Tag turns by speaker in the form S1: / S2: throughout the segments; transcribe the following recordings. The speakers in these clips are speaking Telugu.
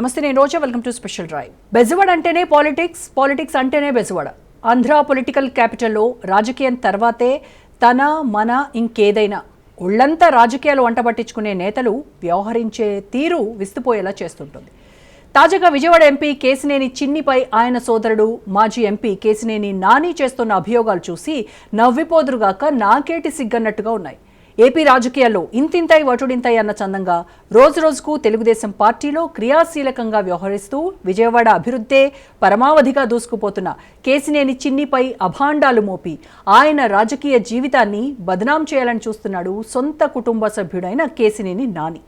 S1: నమస్తే నేను Roja. Welcome to special drive. Bezawada అంటేనే పాలిటిక్స్ పాలిటిక్స్ అంటేనే బెజవాడ. ఆంధ్ర పొలిటికల్ క్యాపిటల్లో రాజకీయం తర్వాతే తన మన ఇంకేదైనా. ఒళ్ళంతా రాజకీయాలు వంట పట్టించుకునే నేతలు వ్యవహరించే తీరు విస్తుపోయేలా చేస్తుంటుంది. తాజాగా విజయవాడ ఎంపీ కేసినేని చిన్నిపై ఆయన సోదరుడు మాజీ ఎంపీ కేసినేని నాని చేస్తున్న అభియోగాలు చూసి నవ్విపోదురుగాక నాకేటి సిగ్గన్నట్టుగా ఉన్నాయి. ఏపీ రాజకీయాల్లో ఇంతింతై వటుడింతై అన్న చందంగా రోజు రోజుకు తెలుగుదేశం పార్టీలో క్రియాశీలకంగా వ్యవహరిస్తూ విజయవాడ అభివృద్ధే పరమావధిగా దూసుకుపోతున్న కేసినేని చిన్నిపై అభాండాలు మోపి ఆయన రాజకీయ జీవితాన్ని బదనాం చేయాలని చూస్తున్నాడు సొంత కుటుంబ సభ్యుడైన కేసినేని నాని.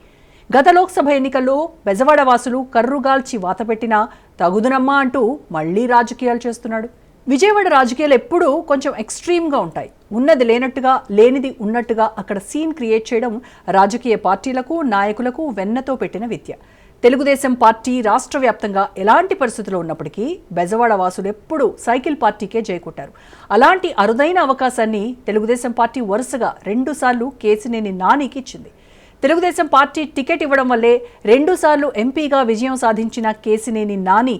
S1: గత లోక్సభ ఎన్నికల్లో బెజవాడ వాసులు కర్రుగాల్చి వాతపెట్టినా తగుదునమ్మా అంటూ మళ్ళీ రాజకీయాలు చేస్తున్నాడు. విజయవాడ రాజకీయాలు ఎప్పుడూ కొంచెం ఎక్స్ట్రీమ్గా ఉంటాయి. ఉన్నది లేనట్టుగా లేనిది ఉన్నట్టుగా అక్కడ సీన్ క్రియేట్ చేయడం రాజకీయ పార్టీలకు నాయకులకు వెన్నతో పెట్టిన విద్య. తెలుగుదేశం పార్టీ రాష్ట్ర వ్యాప్తంగా ఎలాంటి పరిస్థితుల్లో ఉన్నప్పటికీ బెజవాడ వాసులు ఎప్పుడూ సైకిల్ పార్టీకే జయకొట్టారు. అలాంటి అరుదైన అవకాశాన్ని తెలుగుదేశం పార్టీ వరుసగా రెండుసార్లు కేసినేని నానికి ఇచ్చింది. తెలుగుదేశం పార్టీ టికెట్ ఇవ్వడం వల్లే రెండుసార్లు ఎంపీగా విజయం సాధించిన కేసినేని నాని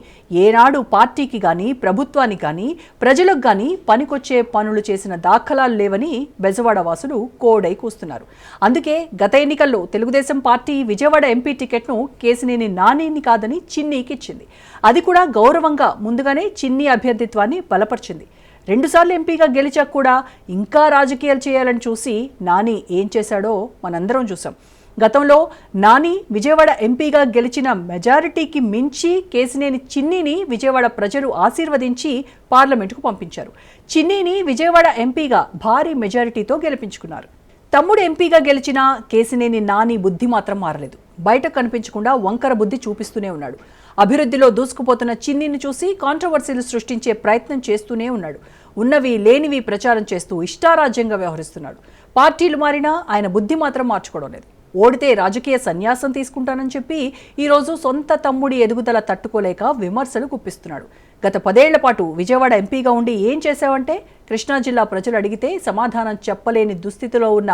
S1: ఏనాడు పార్టీకి కానీ ప్రభుత్వానికి కానీ ప్రజలకు కానీ పనికొచ్చే పనులు చేసిన దాఖలాలు లేవని బెజవాడ వాసులు కోడై కూస్తున్నారు. అందుకే గత ఎన్నికల్లో తెలుగుదేశం పార్టీ విజయవాడ ఎంపీ టికెట్ను కేసినేని నానిని కాదని చిన్నీకి ఇచ్చింది. అది కూడా గౌరవంగా ముందుగానే చిన్ని అభ్యర్థిత్వాన్ని బలపరిచింది. రెండుసార్లు ఎంపీగా గెలిచాక కూడా ఇంకా రాజకీయాలు చేయాలని చూసి నాని ఏం చేశాడో మనందరం చూసాం గతంలో నాని విజయవాడ ఎంపీగా గెలిచిన మెజారిటీకి మించి కేసినేని చిన్నీని విజయవాడ ప్రజలు ఆశీర్వదించి పార్లమెంటుకు పంపించారు. చిన్నీని విజయవాడ ఎంపీగా భారీ మెజారిటీతో గెలిపించుకున్నారు. తమ్ముడు ఎంపీగా గెలిచిన కేసినేని నాని బుద్ధి మాత్రం మారలేదు. బయట కనిపించకుండా వంకర బుద్ధి చూపిస్తూనే ఉన్నాడు. అభివృద్ధిలో దూసుకుపోతున్న చిన్నిని చూసి కాంట్రవర్సీలు సృష్టించే ప్రయత్నం చేస్తూనే ఉన్నాడు. ఉన్నవి లేనివి ప్రచారం చేస్తూ ఇష్టారాజ్యంగా వ్యవహరిస్తున్నాడు. పార్టీలు మారినా ఆయన బుద్ధి మాత్రం మార్చుకోవడం లేదు. ఓడితే రాజకీయ సన్యాసం తీసుకుంటానని చెప్పి ఈరోజు సొంత తమ్ముడి ఎదుగుదల తట్టుకోలేక విమర్శలు గుప్పిస్తున్నాడు. గత పదేళ్ళ పాటు విజయవాడ ఎంపీగా ఉండి ఏం చేశావంటే కృష్ణా జిల్లా ప్రజలు అడిగితే సమాధానం చెప్పలేని దుస్థితిలో ఉన్న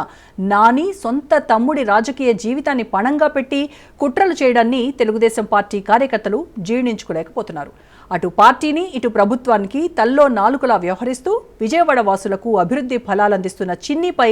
S1: నాని సొంత తమ్ముడి రాజకీయ జీవితాన్ని పణంగా పెట్టి కుట్రలు చేయడాన్ని తెలుగుదేశం పార్టీ కార్యకర్తలు జీర్ణించుకోలేకపోతున్నారు. అటు పార్టీని ఇటు ప్రభుత్వానికి తల్లో నాలుకలా వ్యవహరిస్తూ విజయవాడ వాసులకు అభివృద్ధి ఫలాలందిస్తున్న చిన్నిపై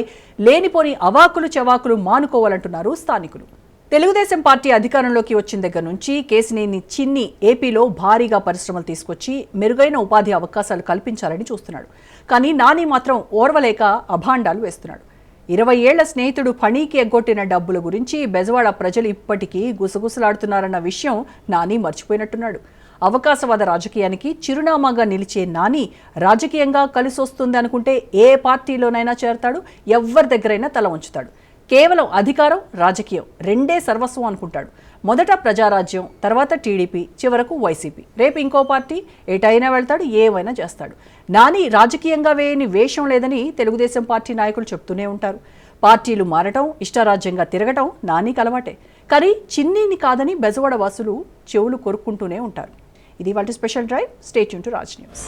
S1: లేనిపోని అవాకులు చవాకులు మానుకోవాలంటున్నారు స్థానికులు. తెలుగుదేశం పార్టీ అధికారంలోకి వచ్చిన దగ్గర నుంచి కేసినేని చిన్ని ఏపీలో భారీగా పరిశ్రమలు తీసుకొచ్చి మెరుగైన ఉపాధి అవకాశాలు కల్పించాలని చూస్తున్నాడు. కానీ నాని మాత్రం ఓర్వలేక అభాండాలు వేస్తున్నాడు. ఇరవై ఏళ్ళ స్నేహితుడు ఫణీకి ఎగ్గొట్టిన డబ్బుల గురించి బెజవాడ ప్రజలు ఇప్పటికీ గుసగుసలాడుతున్నారన్న విషయం నాని మర్చిపోయినట్టున్నాడు. అవకాశవాద రాజకీయానికి చిరునామాగా నిలిచే నాని రాజకీయంగా కలిసొస్తుంది అనుకుంటే ఏ పార్టీలోనైనా చేరతాడు ఎవరి దగ్గరైనా తల ఉంచుతాడు కేవలం అధికారం రాజకీయం రెండే సర్వస్వం అనుకుంటాడు. మొదట ప్రజారాజ్యం తర్వాత టీడీపీ చివరకు వైసీపీ. రేపు ఇంకో పార్టీ ఎటైనా వెళ్తాడు ఏమైనా చేస్తాడు. నాని రాజకీయంగా వేయని వేషం లేదని తెలుగుదేశం పార్టీ నాయకులు చెప్తూనే ఉంటారు. పార్టీలు మారటం ఇష్టారాజ్యంగా తిరగటం నానికి అలవాటే. కానీ చిన్నీని కాదని బెజవాడ వాసులు చెవులు కొరుక్కుంటూనే ఉంటారు. ఇది వాటి special drive. State to Raj news.